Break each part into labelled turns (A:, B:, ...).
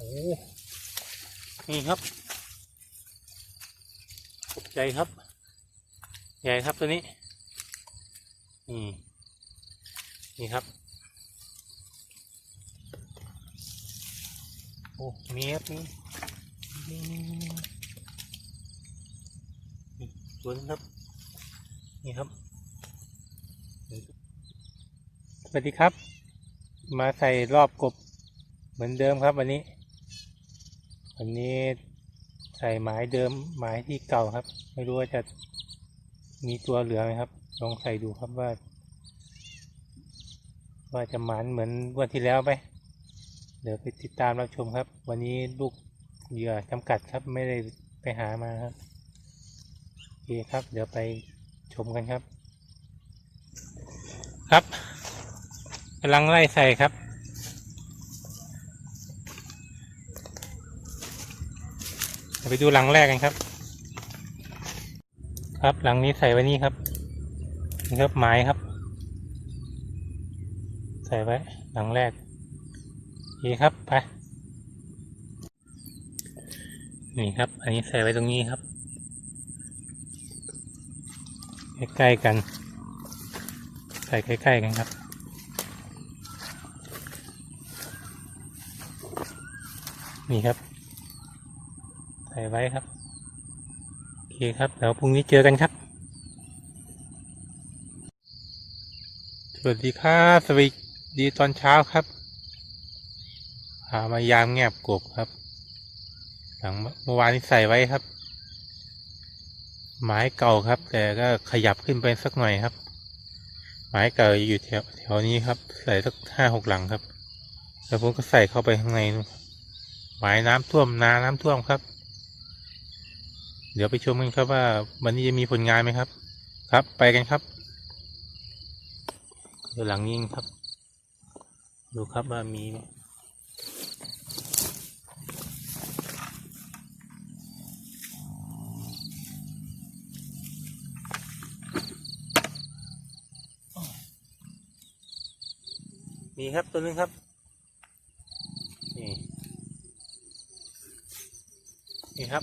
A: โอ้นี่ครับตกใจครับ ใหญ่ครับตัวนี้ นี่ นี่ครับ โอ้มีครับนี่นี่นี่นี่นี่นี่ตัวนึงครับ นี่ครับ สวัสดีครับ มาใส่รอบกบเหมือนเดิมครับวันนี้ วันนี้ใส่หมายเดิมหมายที่เก่าครับ ไม่รู้ว่าจะมีตัวเหลือไหมครับ ลองใส่ดูครับว่า ว่าจะหมานเหมือนวันที่แล้วไหมเดี๋ยวไปติดตามรับชมครับ วันนี้ลูกเหยื่อจำกัดครับไม่ได้ไปหามาครับโอเคครับ เดี๋ยวไปชมกันครับ ครับกำลังไล่ใส่ครับ ไปดูหลังแรกกันครับ ครับหลังนี้ใส่ไว้นี่ครับนี่ครับไม้ครับ ใส่ไว้หลังแรกโอเครับไปนี่ครับ อันนี้ใส่ไว้ตรงนี้ครับใกล้ๆกัน ใส่ใกล้ๆกันครับนี่ครับ ส่ไว้ครับโอเคครับเดี๋ยวพรุ่งนี้เจอกันครับ สวัสดีครับสวัสดีตอนเช้าครับหามายามแงบกบครับ หลังเมื่อวานนี้ใส่ไว้ครับ ไม้เก่าครับ แต่ก็ขยับขึ้นไปสักหน่อยครับ ไม้เก่าอยู่แถวแถวนี้ครับ ใส่สักห้าหกหลังครับ แล้วผมก็ใส่เข้าไปข้างในนู่นครับหมายน้ำท่วมนาน้ำท่วมครับ เดี๋ยวไปชมกันครับว่าวันนี้จะมีผลงานไหมครับ ครับ ไปกันครับเดี๋ยวหลังนี้ครับ ดูครับว่ามีไหมมีครับตัวนึงครับ นี่ นี่ครับ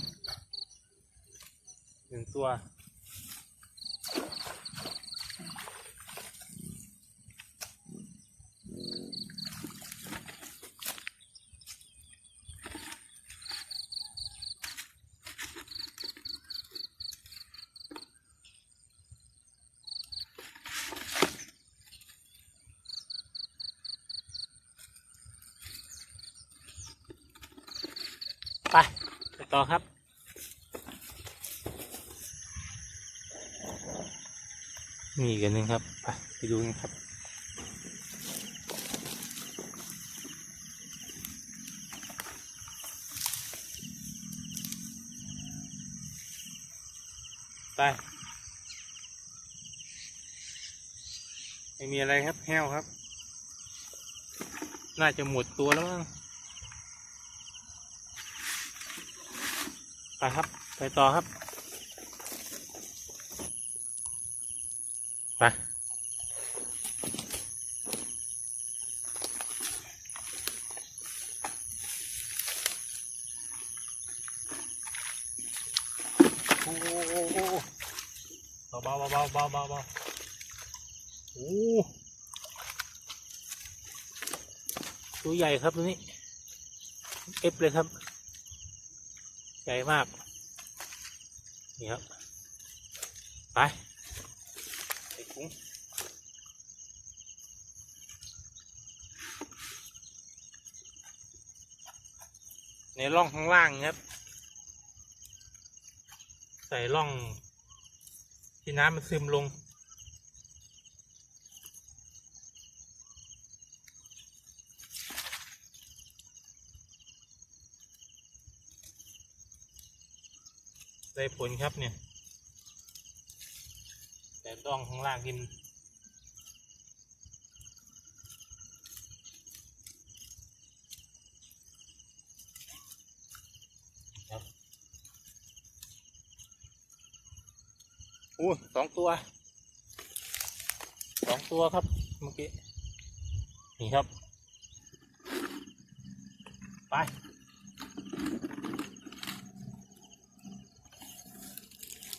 A: นึ่งตัว ไป ไปต่อครับ มีอีกอันหนึ่งครับไปไปดูกันครับไปไม่มีอะไรครับแห้วครับ น่าจะหมดตัวแล้วมั้งไปครับ ไปต่อครับ ไปโอ้โหโอ้โหเบาเบาเบาเบาเบาเบาโอ้ตัวใหญ่ครับตัวนี้เอฟเลยครับ ใหญ่มาก นี่ครับ ไปใส่ถุง ในร่องข้างล่างครับ ใส่ร่อง ที่น้ำมันซึมลง ได้ผลครับเนี่ยแต่ร่องข้างล่างที่ อู้สองตัวสองตัวครับเมื่อกี้นี่ครับ ไป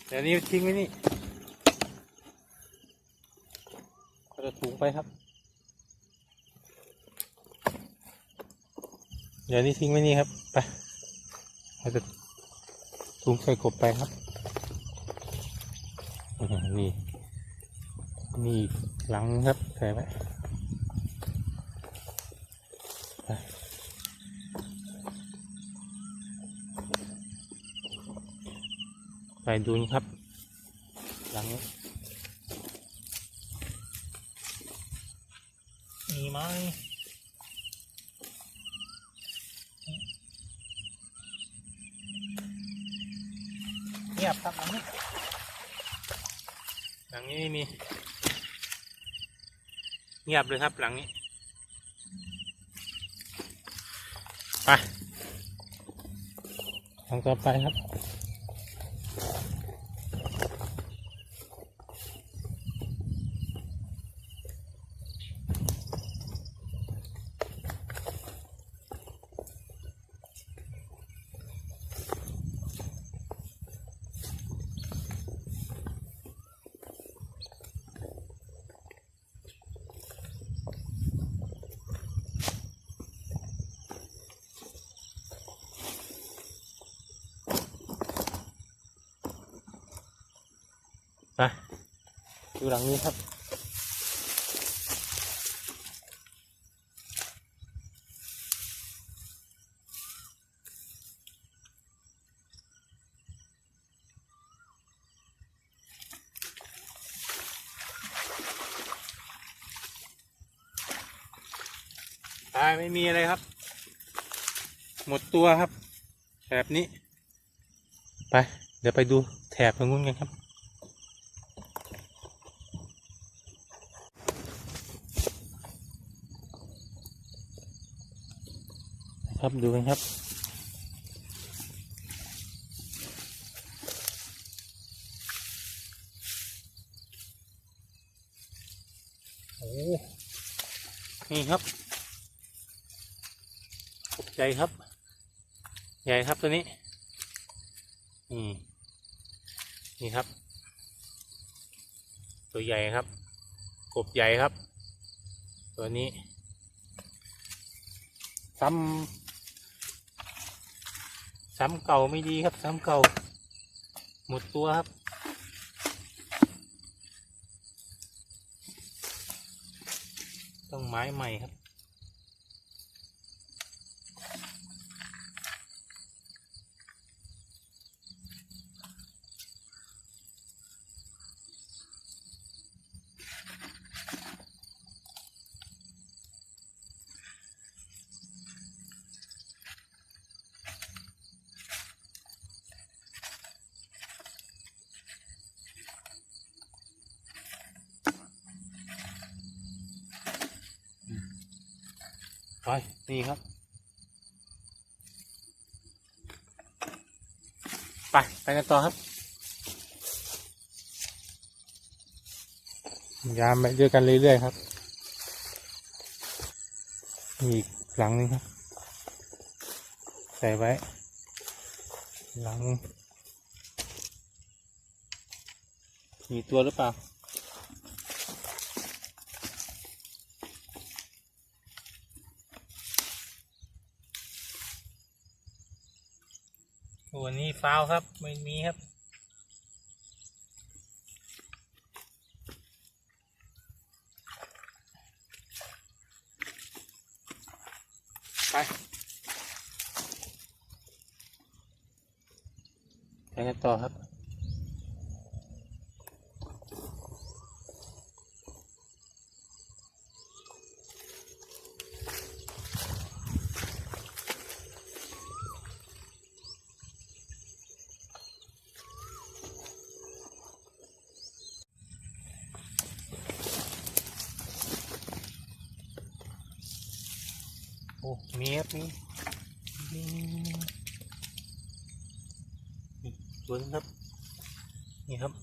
A: เดี๋ยวนี้ทิ้งไว้นี่ก็จะถุงไปครับ เดี๋ยวนี้ทิ้งไว้นี่ครับ ไปเราจะถุงใส่กบไปครับ นี่นี่หลังครับใส่ไว้ไปดูนะครับ หลังนี้มีไหมเงียบครับหลังนี้ หลังนี้ไม่มี เงียบเลยครับหลังนี้ ไปหลังต่อไปครับ ไป ดูหลังนี้ครับ ตายไม่มีอะไรครับ หมดตัวครับ แบบนี้ ไป เดี๋ยวไปดูแถบทางนู้นกันครับ ครับดูกันครับ โอ้นี่ครับตกใจครับ ใหญ่ครับตัวนี้ นี่ นี่ครับ ตัวใหญ่ครับ กบใหญ่ครับ ตัวนี้ซ้ำ ซ้ำเก่าไม่ดีครับ ซ้ำเก่า หมดตัวครับ ต้องไม้ใหม่ครับ ไปนี่ครับ ไป ไปกันต่อครับ ยามไปด้วยกันเรื่อยๆครับมีอีกหลังหนึงครับ ใส่ไว้ หลัง มีตัวหรือเปล่า วันนี้ฟาวครับ ไม่มีครับ ไปไปกันต่อครับ โอ้มียบนี่นี่ตัวนี้ครับ นี่ครับ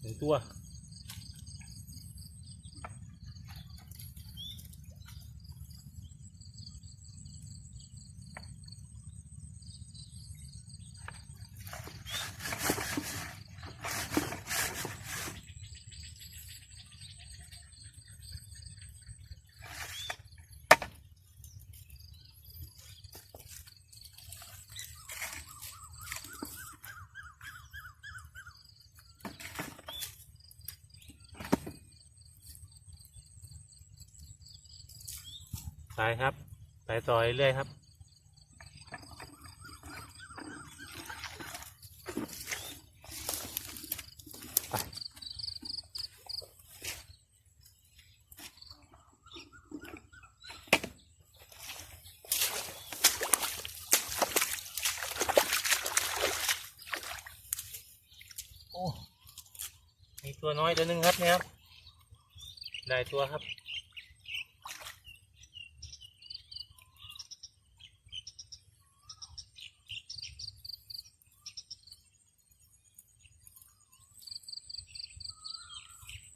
A: หนึ่งตัว ไปครับ ไปต่อเรื่อยครับ โอ้ มีตัวน้อยตัวหนึ่งครับเนี่ยครับ ได้ตัวครับ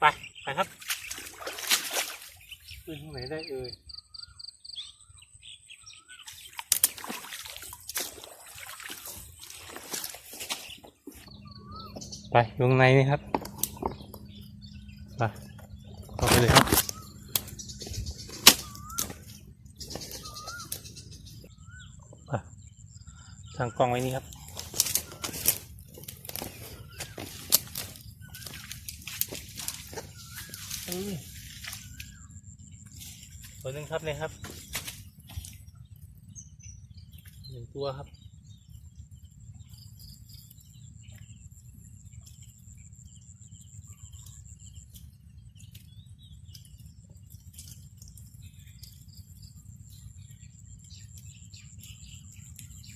A: ไป ไปครับขึ้นทาง ไหนได้เอ่ยไปลงในนี่ครับไปเข้าไปเลยครับ ทางกล้องไว้นี่ครับอืม ตัวหนึ่งครับเนี่ยครับหนึ่งตัวครับ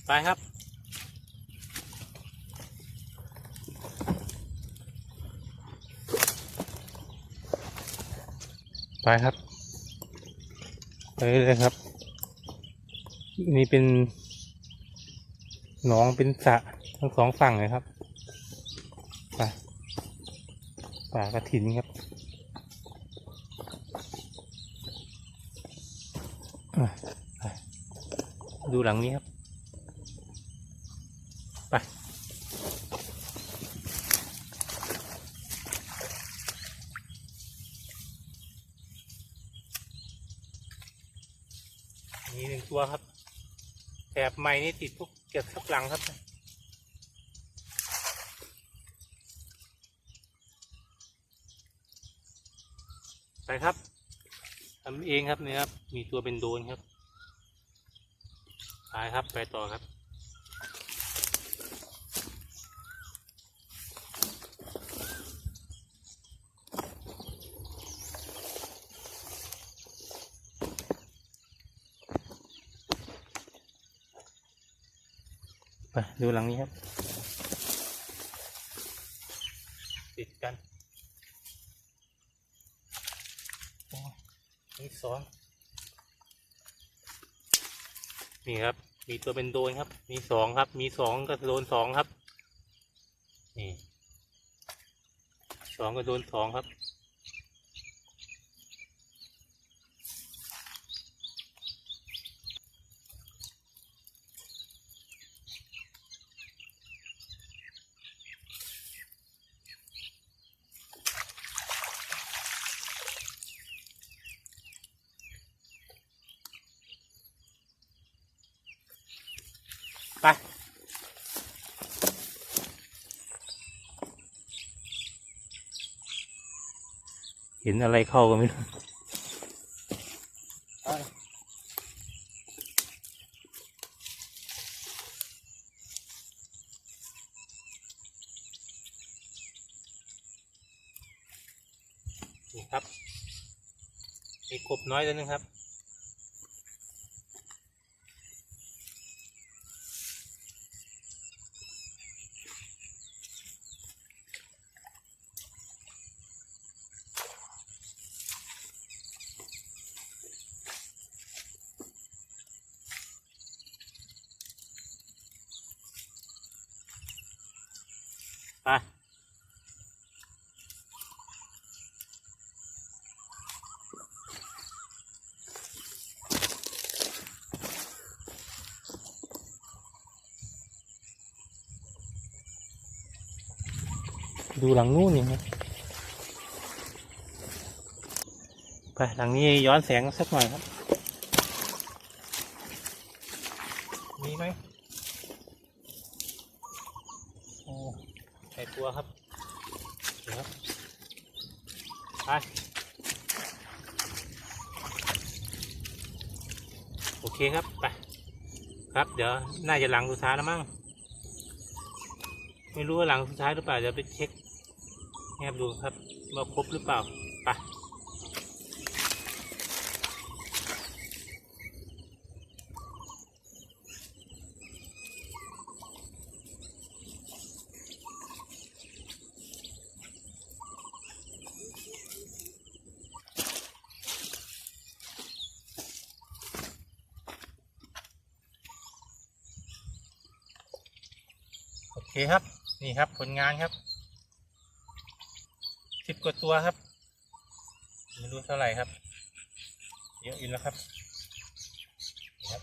A: ไปครับไปครับ ไปเลยครับ นี่เป็นหนองเป็นสระทั้งสองฝั่งเลยครับไปป่ากระถินครับดูหลังนี้ครับ มีหนึ่งตัวครับแถบไม้นี่ติดทุกเกือบทุกหลังครับไปครับทำเองครับเนี่ยครับ มีตัวเป็นโดนครับไปครับไปต่อครับ ไปดูหลังนี้ครับ ติดกันอ้ยนี่สองนี่ครับ มีตัวเป็นโดนครับ มีสองครับ มีสองก็โดนสองครับ นี่สองก็โดนสองครับ เห็นอะไรเข้ากันไม่รู้นี่ครับมีกบน้อยตัวหนึงครับ ไปดูหลังนู้นนี่ครับไปหลังนี้ย้อนแสงสักหน่อยครับ มีไหมโอ้ใส่ตัว ครับเดี๋ยวไปโอเคครับไปครับ เดี๋ยวน่าจะหลังสุดท้ายแล้วมั้งไม่รู้ว่าหลังสุดท้ายหรือเปล่าเดี๋ยวไปเช็คแอบดูครับว่าครบหรือเปล่า เคครับ นี่ครับผลงานครับสิบกว่าตัวครับ ไม่รู้เท่าไหร่ครับ เยอะอยู่แล้วครับนี่ครับ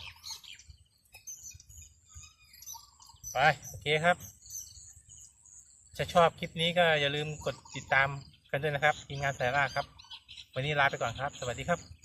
A: ไป โอเคครับ จะชอบคลิปนี้ก็อย่าลืมกดติดตามกันด้วยนะครับทีมงานสายล่าครับ วันนี้ลาไปก่อนครับ สวัสดีครับ